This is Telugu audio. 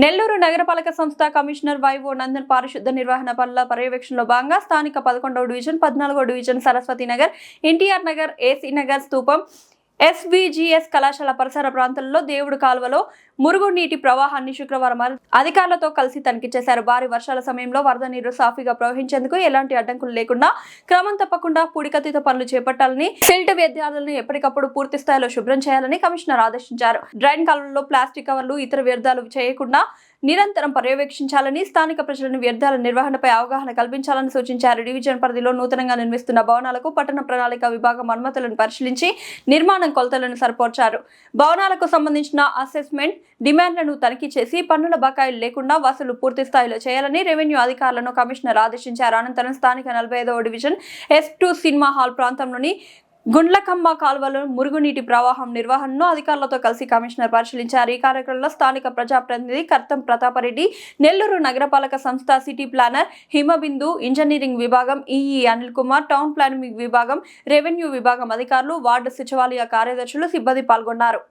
నెల్లూరు నగరపాలక సంస్థ కమిషనర్ వైవో నందన్ పారిశుద్ధ నిర్వహణ పనుల పర్యవేక్షణలో భాగంగా స్థానిక పదకొండవ డివిజన్ పద్నాలుగో డివిజన్ సరస్వతి నగర్ ఎన్టీఆర్ నగర్ ఏసీ నగర్ స్థూపం ఎస్బీజీఎస్ కళాశాల పరిసర ప్రాంతాల్లో దేవుడు కాలువలో మురుగునీటి ప్రవాహాన్ని శుక్రవారం అధికారులతో కలిసి తనిఖీ చేశారు. భారీ వర్షాల సమయంలో వరద నీరు సాఫీగా ప్రవహించేందుకు ఎలాంటి అడ్డంకులు లేకుండా క్రమం తప్పకుండా పూడికతీత పనులు చేపట్టాలని సిల్ట్ వ్యర్థాలను ఎప్పటికప్పుడు పూర్తి స్థాయిలో శుభ్రం చేయాలని కమిషనర్ ఆదేశించారు. డ్రైన్ కాలువల్లో ప్లాస్టిక్ కవర్లు ఇతర వ్యర్థాలు చేయకుండా నిరంతరం పర్యవేక్షించాలని స్థానిక ప్రజలను వ్యర్థాల నిర్వహణపై అవగాహన కల్పించాలని సూచించారు. డివిజన్ పరిధిలో నూతనంగా నిర్మిస్తున్న భవనాలకు పట్టణ ప్రణాళిక విభాగం అనుమతులను పరిశీలించి నిర్మాణం కొలతలను సరిపోర్చారు. భవనాలకు సంబంధించిన అసెస్మెంట్ డిమాండ్లను తనిఖీ చేసి పన్నుల బకాయిలు లేకుండా వసూలు పూర్తి స్థాయిలో చేయాలని రెవెన్యూ అధికారులను కమిషనర్ ఆదేశించారు. అనంతరం స్థానిక నలభై ఐదవ division S two cinema hall ప్రాంతంలోని గుండ్లకమ్మ కాలువలో మురుగునీటి ప్రవాహం నిర్వహణను అధికారులతో కలిసి కమిషనర్ పరిశీలించారు. ఈ కార్యక్రమంలో స్థానిక ప్రజాప్రతినిధి కర్తం ప్రతాపరెడ్డి నెల్లూరు నగరపాలక సంస్థ సిటీ ప్లానర్ హిమబిందు ఇంజనీరింగ్ విభాగం EE Anil Kumar town planning విభాగం రెవెన్యూ విభాగం అధికారులు వార్డు సచివాలయ కార్యదర్శులు సిబ్బంది పాల్గొన్నారు.